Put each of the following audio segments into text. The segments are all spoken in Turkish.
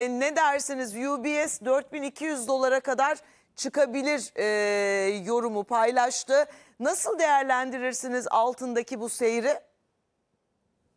E, ne dersiniz? UBS 4200 dolara kadar çıkabilir e, yorumu paylaştı. Nasıl değerlendirirsiniz altındaki bu seyri?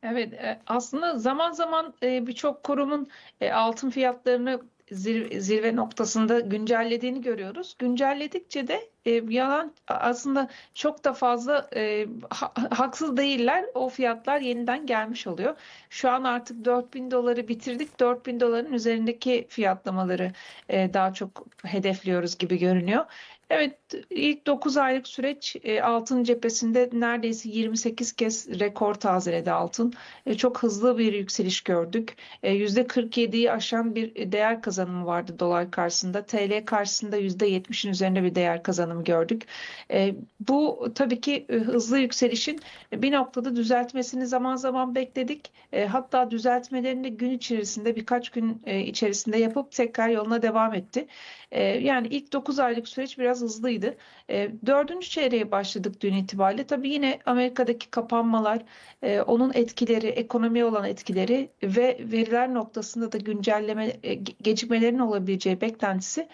Evet, e, aslında zaman zaman e, birçok kurumun e, altın fiyatlarını zir- zirve noktasında güncellediğini görüyoruz. Güncelledikçe de e, yalan aslında çok da fazla e, ha- haksız değiller. O fiyatlar yeniden gelmiş oluyor. Şu an artık 4000 doları bitirdik. 4000 doların üzerindeki fiyatlamaları e, daha çok hedefliyoruz gibi görünüyor. Evet, ilk 9 aylık süreç e, altın cephesinde neredeyse 28 kez rekor tazeledi altın. E, Çok hızlı bir yükseliş gördük. E, %47'yi aşan bir değer kazanımı vardı dolar karşısında. TL karşısında %70'in üzerinde bir değer kazanımı gördük. E, Bu tabii ki e, hızlı yükselişin bir noktada düzeltmesini zaman zaman bekledik. E, Hatta düzeltmelerini gün içerisinde birkaç gün e, içerisinde yapıp tekrar yoluna devam etti. Yani ilk 9 aylık süreç biraz hızlıydı. Dördüncü çeyreğe başladık dün itibariyle. Tabii yine Amerika'daki kapanmalar, onun etkileri, ekonomiye olan etkileri ve veriler noktasında da güncelleme, ge- gecikmelerin olabileceği beklentisi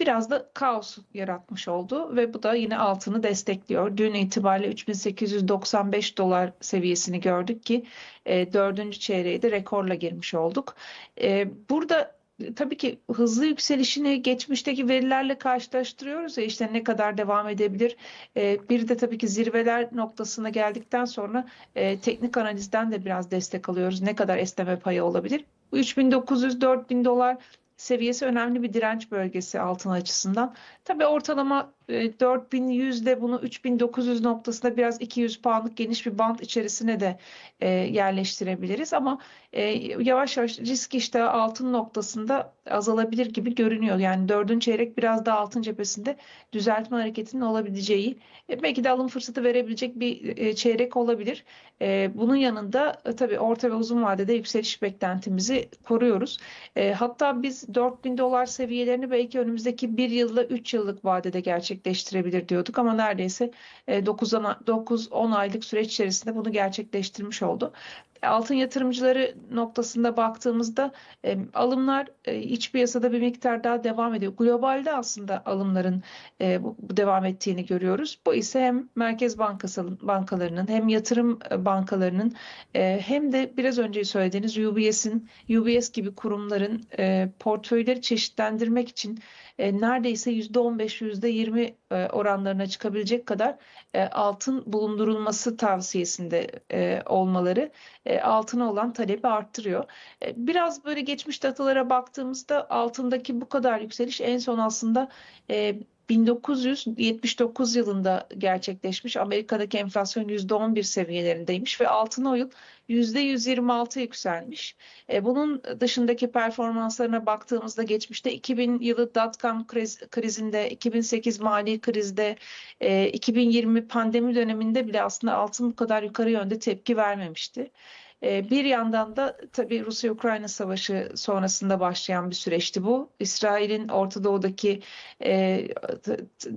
biraz da kaos yaratmış oldu ve bu da yine altını destekliyor. Dün itibariyle 3895 dolar seviyesini gördük ki e, dördüncü çeyreğe de rekorla girmiş olduk. E, burada e, Tabii ki hızlı yükselişini geçmişteki verilerle karşılaştırıyoruz ya işte ne kadar devam edebilir. E, Bir de tabii ki zirveler noktasına geldikten sonra e, teknik analizden de biraz destek alıyoruz. Ne kadar esneme payı olabilir? Bu 3900-4000 dolar seviyesi önemli bir direnç bölgesi altın açısından. Tabii ortalama 4100 de bunu 3900 noktasında biraz 200 puanlık geniş bir band içerisine de e, yerleştirebiliriz ama e, yavaş yavaş risk iştahı altın noktasında azalabilir gibi görünüyor. Yani dördüncü çeyrek biraz daha altın cephesinde düzeltme hareketinin olabileceği, e, belki de alım fırsatı verebilecek bir e, çeyrek olabilir. E, bunun yanında e, tabii orta ve uzun vadede yükseliş beklentimizi koruyoruz. E, hatta biz 4000 dolar seviyelerini belki önümüzdeki bir yılla 3 yıllık vadede gerçekleştirebilir diyorduk ama neredeyse 9-10 aylık süreç içerisinde bunu gerçekleştirmiş oldu. Altın yatırımcıları noktasında baktığımızda e, alımlar e, iç piyasada bir miktar daha devam ediyor. Globalde aslında alımların e, bu, devam ettiğini görüyoruz. Bu ise hem merkez bankası bankalarının hem yatırım e, bankalarının e, hem de biraz önce söylediğiniz UBS'in UBS gibi kurumların e, portföyleri çeşitlendirmek için e, neredeyse %15 %20 e, oranlarına çıkabilecek kadar e, altın bulundurulması tavsiyesinde e, olmaları e, altına olan talebi arttırıyor. E, Biraz böyle geçmiş datalara baktığımızda altındaki bu kadar yükseliş en son aslında e, 1979 yılında gerçekleşmiş. Amerika'daki enflasyon %11 seviyelerindeymiş ve altın o yıl %126 yükselmiş. E, bunun dışındaki performanslarına baktığımızda geçmişte 2000 yılı dot-com kriz, krizinde, 2008 mali krizde, e, 2020 pandemi döneminde bile aslında altın bu kadar yukarı yönde tepki vermemişti. E, Bir yandan da tabii Rusya-Ukrayna savaşı sonrasında başlayan bir süreçti bu. İsrail'in Orta Doğu'daki e,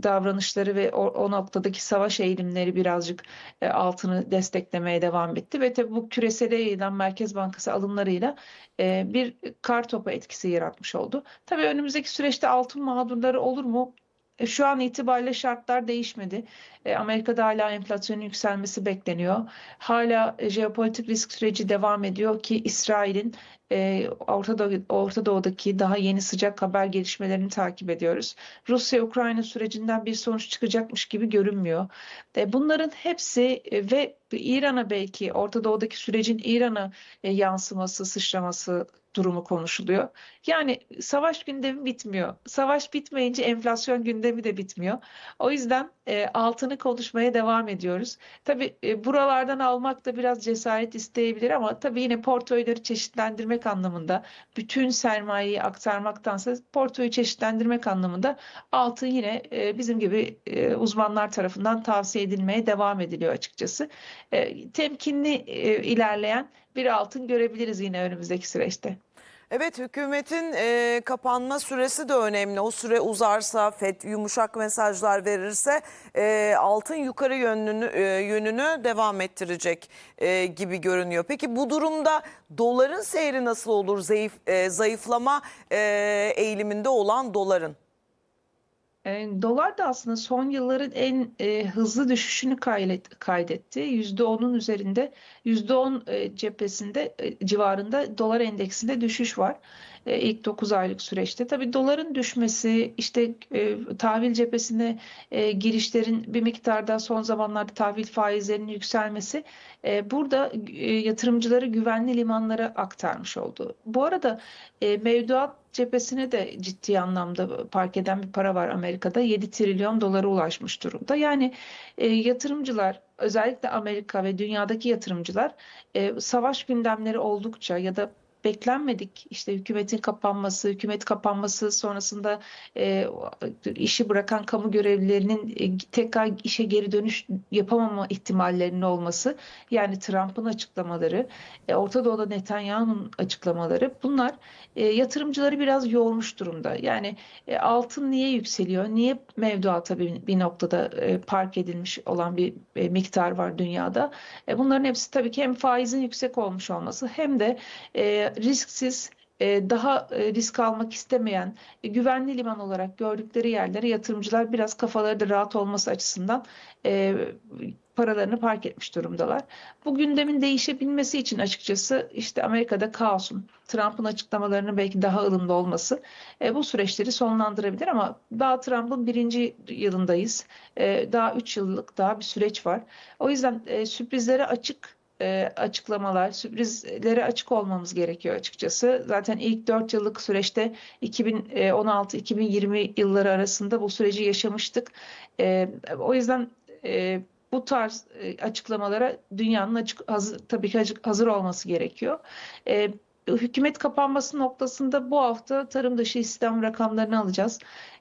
davranışları ve o, o noktadaki savaş eğilimleri birazcık e, altını desteklemeye devam etti ve tabii bu küresele yayılan Merkez Bankası alımlarıyla e, bir kar topu etkisi yaratmış oldu. Tabii önümüzdeki süreçte altın mağdurları olur mu? E, Şu an itibariyle şartlar değişmedi. E, Amerika'da hala enflasyonun yükselmesi bekleniyor. Hala e, jeopolitik risk süreci devam ediyor ki İsrail'in Orta, Doğu, Orta Doğu'daki daha yeni sıcak haber gelişmelerini takip ediyoruz. Rusya-Ukrayna sürecinden bir sonuç çıkacakmış gibi görünmüyor. Bunların hepsi e, İran'a belki Orta Doğu'daki sürecin İran'a e, yansıması, sıçraması durumu konuşuluyor. Yani savaş gündemi bitmiyor. Savaş bitmeyince enflasyon gündemi de bitmiyor. O yüzden e, altını konuşmaya devam ediyoruz. Tabii e, buralardan almak da biraz cesaret isteyebilir ama tabii yine portföyleri çeşitlendirmek anlamında bütün sermayeyi aktarmaktansa portföyü çeşitlendirmek anlamında altın yine e, bizim gibi e, uzmanlar tarafından tavsiye edilmeye devam ediliyor açıkçası. E, temkinli e, ilerleyen bir altın görebiliriz yine önümüzdeki süreçte. Evet hükümetin e, kapanma süresi de önemli. O süre uzarsa, FED yumuşak mesajlar verirse e, altın yukarı yönünü, e, yönünü devam ettirecek e, gibi görünüyor. Peki bu durumda doların seyri nasıl olur? Zayıf, e, zayıflama e, eğiliminde olan doların. E, dolar da aslında son yılların en e, hızlı düşüşünü kaydet, kaydetti. %10'un üzerinde, %10 e, cephesinde e, civarında dolar endeksinde düşüş var. E, ilk 9 aylık süreçte. Tabii doların düşmesi, işte e, tahvil cephesine e, girişlerin bir miktarda son zamanlarda tahvil faizlerinin yükselmesi e, burada e, yatırımcıları güvenli limanlara aktarmış oldu. Bu arada e, mevduat cephesine de ciddi anlamda park eden bir para var Amerika'da. 7 trilyon dolara ulaşmış durumda. Yani e, yatırımcılar özellikle Amerika ve dünyadaki yatırımcılar e, savaş gündemleri oldukça ya da beklenmedik işte hükümetin kapanması, hükümet kapanması sonrasında e, işi bırakan kamu görevlilerinin e, tekrar işe geri dönüş yapamama ihtimallerinin olması yani Trump'ın açıklamaları, e, Orta Doğu'da Netanyahu'nun açıklamaları bunlar e, yatırımcıları biraz yormuş durumda. Yani e, altın niye yükseliyor? Niye mevduata bir, bir noktada e, park edilmiş olan bir e, miktar var dünyada? E, bunların hepsi tabii ki hem faizin yüksek olmuş olması hem de e, risksiz e, daha e, risk almak istemeyen e, güvenli liman olarak gördükleri yerlere yatırımcılar biraz kafaları da rahat olması açısından paralarını park etmiş durumdalar. Bu gündemin değişebilmesi için açıkçası işte Amerika'da kaosun, Trump'ın açıklamalarının belki daha ılımlı olması e, bu süreçleri sonlandırabilir ama daha Trump'ın birinci yılındayız. E, daha üç yıllık daha bir süreç var. O yüzden e, sürprizlere açık e, açıklamalar, sürprizlere açık olmamız gerekiyor açıkçası. Zaten ilk 4 yıllık süreçte 2016-2020 yılları arasında bu süreci yaşamıştık. E, o yüzden e, bu tarz e, açıklamalara dünyanın açık hazır, tabii ki hazır olması gerekiyor. E, hükümet kapanması noktasında bu hafta tarım dışı istihdam rakamlarını alacağız.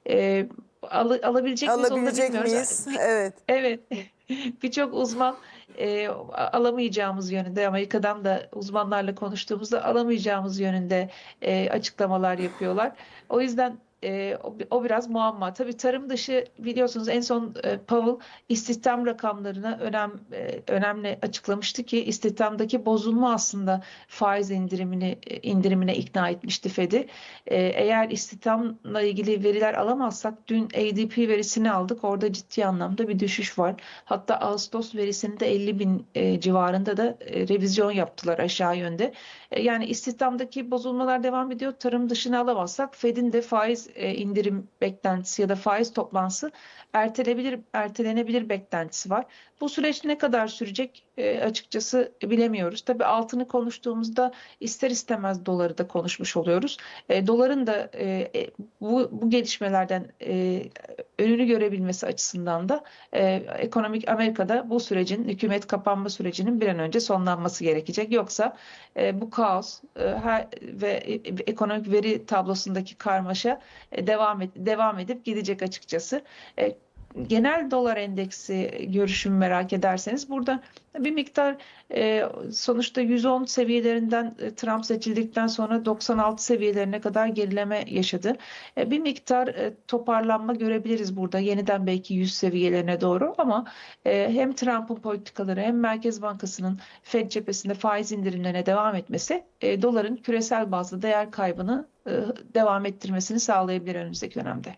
E, al- alabilecek miyiz onu da Alabilecek miyiz? Evet. Evet, birçok uzman e, alamayacağımız yönünde Amerika'dan da uzmanlarla konuştuğumuzda alamayacağımız yönünde e, açıklamalar yapıyorlar. O yüzden e, o, o biraz muamma. Tabii tarım dışı biliyorsunuz en son e, Powell istihdam rakamlarına önem e, önemli açıklamıştı ki istihdamdaki bozulma aslında faiz indirimini e, indirimine ikna etmişti Fed'i. E, eğer istihdamla ilgili veriler alamazsak dün ADP verisini aldık. Orada ciddi anlamda bir düşüş var. Hatta Ağustos verisinde 50 bin e, civarında da e, revizyon yaptılar aşağı yönde. E, yani istihdamdaki bozulmalar devam ediyor. Tarım dışına alamazsak Fed'in de faiz e, indirim beklentisi ya da faiz toplantısı ertelenebilir ertelenebilir beklentisi var. Bu süreç ne kadar sürecek e, açıkçası bilemiyoruz. Tabii altını konuştuğumuzda ister istemez doları da konuşmuş oluyoruz. E, doların da bu, bu gelişmelerden önünü görebilmesi açısından da ekonomik Amerika'da bu sürecin hükümet kapanma sürecinin bir an önce sonlanması gerekecek. Yoksa bu kaos her, ve ekonomik veri tablosundaki karmaşa devam et, devam edip gidecek açıkçası. Genel dolar endeksi görüşümü merak ederseniz burada bir miktar e, sonuçta 110 seviyelerinden e, Trump seçildikten sonra 96 seviyelerine kadar gerileme yaşadı. E, bir miktar toparlanma görebiliriz burada yeniden belki 100 seviyelerine doğru ama hem Trump'ın politikaları hem Merkez Bankası'nın Fed cephesinde faiz indirimlerine devam etmesi doların küresel bazda değer kaybını devam ettirmesini sağlayabilir önümüzdeki dönemde.